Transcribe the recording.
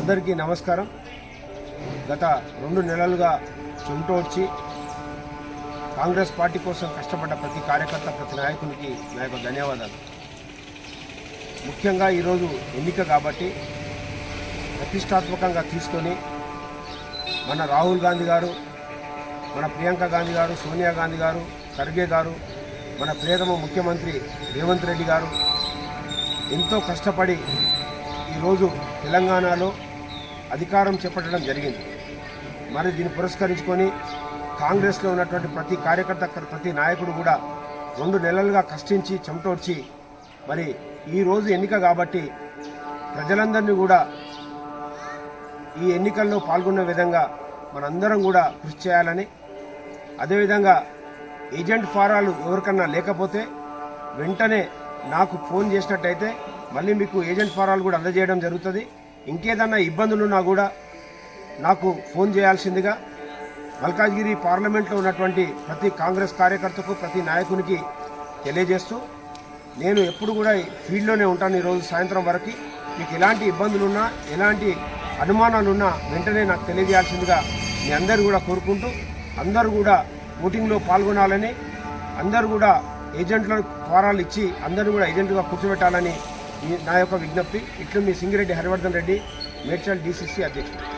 అందరికీ నమస్కారం. గత రెండు నెలలుగా చెమటోడ్చి కాంగ్రెస్ పార్టీ కోసం కష్టపడ్డ ప్రతి కార్యకర్త ప్రతి నాయకునికి నా యొక్క ధన్యవాదాలు. ముఖ్యంగా ఈరోజు ఎన్నిక కాబట్టి ప్రతిష్టాత్మకంగా తీసుకొని మన రాహుల్ గాంధీ గారు మన ప్రియాంక గాంధీ గారు సోనియా గాంధీ గారు ఖర్గే గారు మన ప్రియతమ ముఖ్యమంత్రి రేవంత్ రెడ్డి గారు ఎంతో కష్టపడి ఈరోజు తెలంగాణలో అధికారం చేపట్టడం జరిగింది. మరి దీన్ని పురస్కరించుకొని కాంగ్రెస్లో ఉన్నటువంటి ప్రతి కార్యకర్త ప్రతి నాయకుడు కూడా రెండు నెలలుగా కష్టించి చెమటోడ్చి మరి ఈరోజు ఎన్నిక కాబట్టి ప్రజలందరినీ కూడా ఈ ఎన్నికల్లో పాల్గొన్న విధంగా మనందరం కూడా కృషి చేయాలని అదేవిధంగా ఏజెంట్ ఫారాలు ఎవరికన్నా లేకపోతే వెంటనే నాకు ఫోన్ చేసినట్టయితే మళ్ళీ మీకు ఏజెంట్ ఫారాలు కూడా అందజేయడం జరుగుతుంది. ఇంకేదన్నా ఇబ్బందులున్నా కూడా నాకు ఫోన్ చేయాల్సిందిగా మల్కాజ్గిరి పార్లమెంట్లో ఉన్నటువంటి ప్రతి కాంగ్రెస్ కార్యకర్తకు ప్రతి నాయకునికి తెలియజేస్తూ నేను ఎప్పుడు కూడా ఈ ఫీల్డ్లోనే ఉంటాను ఈరోజు సాయంత్రం వరకు. మీకు ఎలాంటి ఇబ్బందులున్నా ఎలాంటి అనుమానాలున్నా వెంటనే నాకు తెలియజేయాల్సిందిగా మీ అందరు కూడా కోరుకుంటూ అందరూ కూడా ఓటింగ్లో పాల్గొనాలని అందరూ కూడా ఏజెంట్ల ఫారాలు ఇచ్చి అందరూ కూడా ఏజెంట్గా కూర్చోబెట్టాలని నా యొక్క విజ్ఞప్తి. ఇట్లు మీ సింగిరెడ్డి హరివర్ధన్ రెడ్డి మేడ్చల్ డీసీసీ అధ్యక్షుడు.